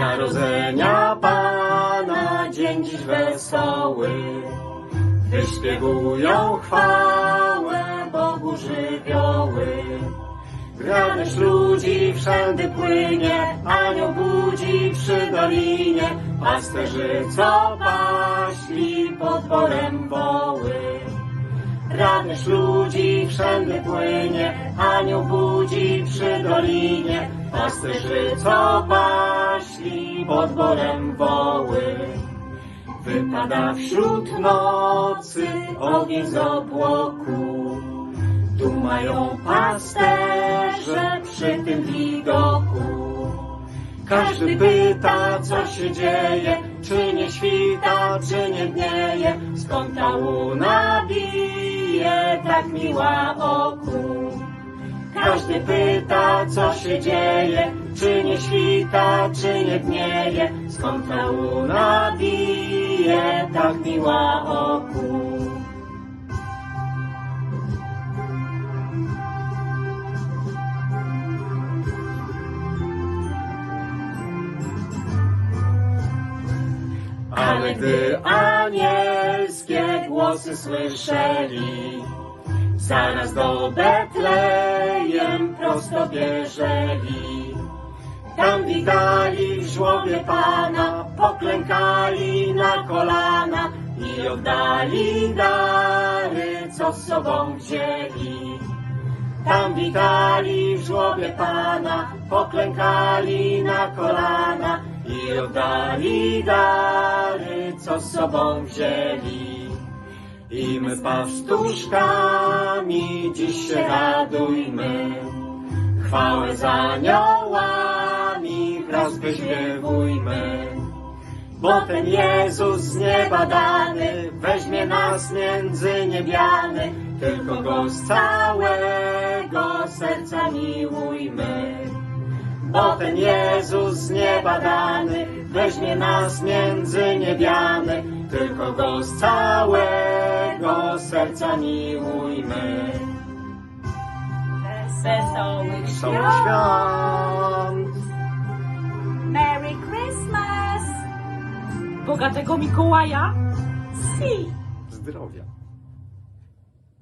Narodzenia Pana dzień dziś wesoły, wyśpiegują chwałę Bogu żywioły. Radość ludzi wszędy płynie, anioł budzi przy dolinie, pasterzy co paśli pod worem woły. Radość ludzi wszędy płynie, anioł budzi dolinie, pasterzy co paśli pod borem woły. Wypada wśród nocy ogień z obłoku, dumają pasterze przy tym widoku. Każdy pyta, co się dzieje, czy nie świta, czy nie dnieje, skąd ta łuna bije, tak miła oku. Każdy pyta, co się dzieje, czy nie świta, czy nie dnieje, skąd ta łuna bije, tak miła oku. Ale gdy anielskie głosy słyszeli, zaraz do Betlejem prosto. Tam witali w żłobie Pana, poklękali na kolana i oddali dary, co z sobą wzięli. Tam witali w żłobie Pana, poklękali na kolana i oddali dary, co z sobą wzięli. I my z pastuszkami dziś się radujmy, chwałę za aniołami wraz wyśpiewujmy. Bo ten Jezus z nieba dany weźmie nas między niebiany, tylko Go z całego serca miłujmy. Bo ten Jezus z nieba dany weźmie nas między niebiany, tylko Go z całego serca miłujmy. Wesołych świąt! Merry Christmas! Bogatego Mikołaja? Si! Zdrowia.